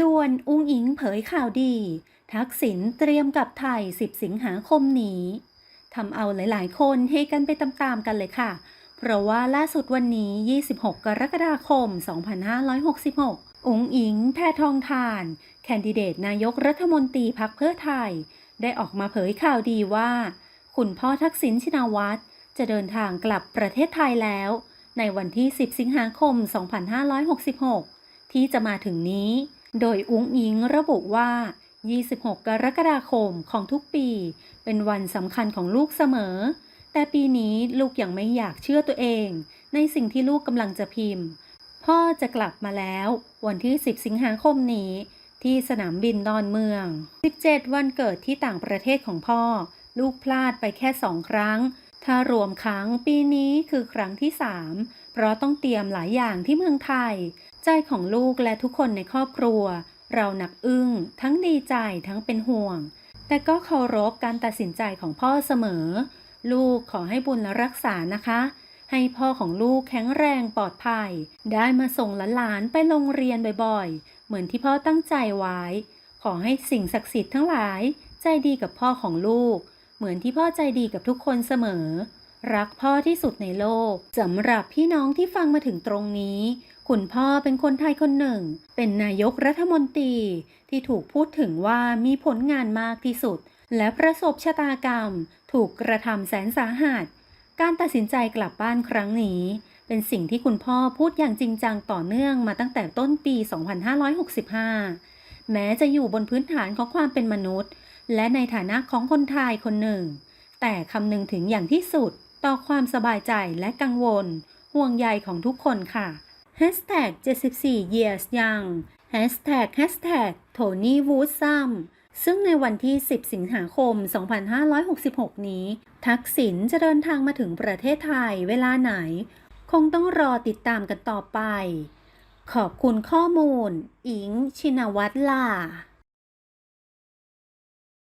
ด่วนอุ้งอิงเผยข่าวดี ทักษิณเตรียมกลับไทย 10 สิงหาคมนี้ทำเอาหลาย ๆ คนเฮกันไปตามๆกันเลยค่ะ เพราะว่าล่าสุดวันนี้ 26 กรกฎาคม 2566 อุ้งอิงแพทองทาน แคนดิเดตนายกรัฐมนตรีพักเพื่อไทย ได้ออกมาเผยข่าวดีว่า คุณพ่อทักษิณชินวัตรจะเดินทางกลับประเทศไทยแล้ว ในวันที่ 10 สิงหาคม 2566 ที่จะมาถึงนี้ โดยอุ้งอิงระบุว่า 26 กรกฎาคมของทุกปี เป็นวันสำคัญของลูกเสมอ แต่ปีนี้ลูกยังไม่อยากเชื่อตัวเอง ในสิ่งที่ลูกกำลังจะพิมพ์ พ่อจะกลับมาแล้ว วันที่ 10 สิงหาคมนี้ ที่สนามบินดอนเมือง 17 วันเกิดที่ต่างประเทศของพ่อ ลูกพลาดไปแค่สองครั้ง ถ้ารวมครั้งปีนี้คือครั้งที่ 3 เพราะต้องเตรียมหลายอย่างที่เมืองไทย ใจของลูกและทุกคนในครอบครัว เราหนักอึ้ง ทั้งดีใจทั้งเป็นห่วง แต่ก็เคารพการตัดสินใจของพ่อเสมอ ลูกขอให้บุญรักษานะคะ ให้พ่อของลูกแข็งแรงปลอดภัย ได้มาส่งหลานๆไปโรงเรียนบ่อยๆ เหมือนที่พ่อตั้งใจไว้ ขอให้สิ่งศักดิ์สิทธิ์ทั้งหลาย ใจดีกับพ่อของลูก เหมือนที่พ่อใจดีกับทุกคนเสมอ รักพ่อที่สุดในโลกสำหรับพี่น้องที่ฟังมาถึงตรงนี้ คุณพ่อเป็นคนไทยคนหนึ่ง เป็นนายกรัฐมนตรี ที่ถูกพูดถึงว่ามีผลงานมากที่สุด และประสบชะตากรรม ถูกกระทำแสนสาหัสการตัดสินใจกลับบ้านครั้งนี้ เป็นสิ่งที่คุณพ่อพูดอย่างจริงจังต่อเนื่องมาตั้งแต่ต้นปี 2565 แม้จะอยู่บนพื้นฐานของความเป็นมนุษย์ และในฐานะของคนไทยคนหนึ่ง แต่คำนึงถึงอย่างที่สุดต่อความสบายใจและกังวล ห่วงใยของทุกคนค่ะ Hashtag 74 years young Hashtag Hashtag Tony Woodsum ซึ่งในวันที่ 10 สิงหาคม 2566 นี้ ทักษิณจะเดินทางมาถึงประเทศไทยเวลาไหน คงต้องรอติดตามกันต่อไป ขอบคุณข้อมูล อิง ชินวัตรล่า